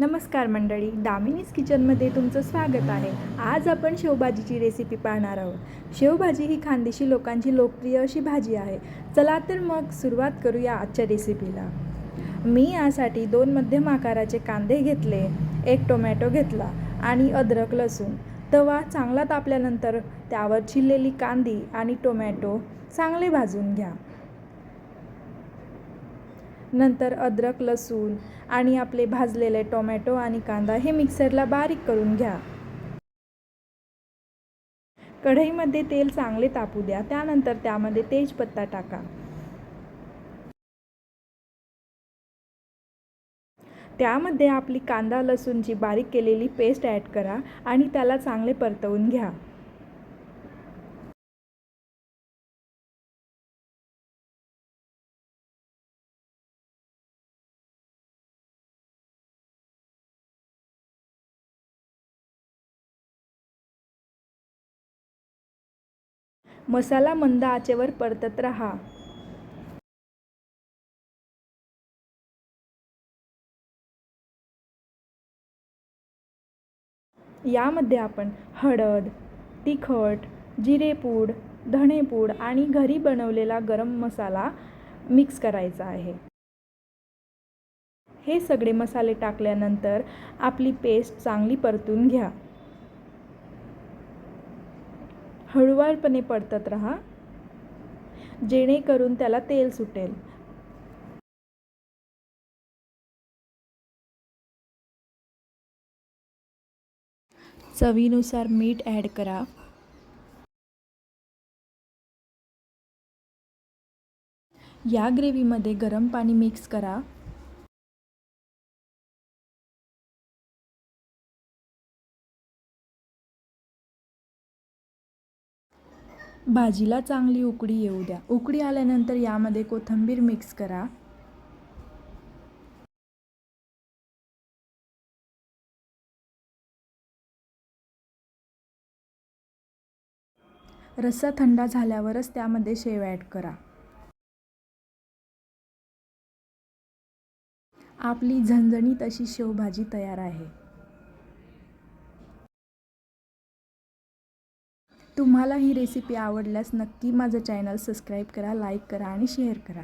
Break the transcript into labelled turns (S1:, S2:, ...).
S1: नमस्कार मंडळी दामिनीज किचनमध्ये तुमचं स्वागत आहे. आज आपण शेवभाजीची रेसिपी पाहणार आहोत. शेवभाजी ही खानदेशी लोकांची लोकप्रिय अशी भाजी आहे. चला तर मग सुरुवात करूया आजच्या रेसिपीला मी यासाठी दोन मध्यम आकाराचे कांदे घेतले एक टोमॅटो घेतला आणि अद्रक लसूण. तवा चांगला तापल्यानंतर त्यावर चिरलेली कांदी आणि टोमॅटो चांगले भाजून घ्या. नंतर अद्रक लसूण आणि आपले भाजलेले टोमॅटो आणि कांदा हे मिक्सरला बारीक करून घ्या. कढईमध्ये तेल चांगले तापू द्या. त्यानंतर त्यामध्ये तेजपत्ता टाका. त्यामध्ये आपली कांदा लसूणची बारीक केलेली पेस्ट ॲड करा आणि त्याला चांगले परतवून घ्या. मसाला मंद आचेवर परतत राहा. यामध्ये आपण हळद तिखट जिरेपूड धणेपूड आणि घरी बनवलेला गरम मसाला मिक्स करायचा आहे. हे सगळे मसाले टाकल्यानंतर आपली पेस्ट चांगली परतून घ्या. हळूवारपणे परतत राहा. जेणेकरून त्याला तेल सुटेल. चवीनुसार मीठ ॲड करा. या ग्रेव्हीमध्ये गरम पाणी मिक्स करा. भाजीला चांगली उकडी येऊ द्या. उकडी आल्यानंतर यामध्ये कोथिंबीर मिक्स करा. रस्सा थंडा झाल्यावरच त्यामध्ये शेव ॲड करा. आपली झणझणीत अशी शेवभाजी तयार आहे. तुम्हाला ही रेसिपी आवडल्यास नक्की माझं चॅनल सबस्क्राईब करा लाईक करा आणि शेअर करा.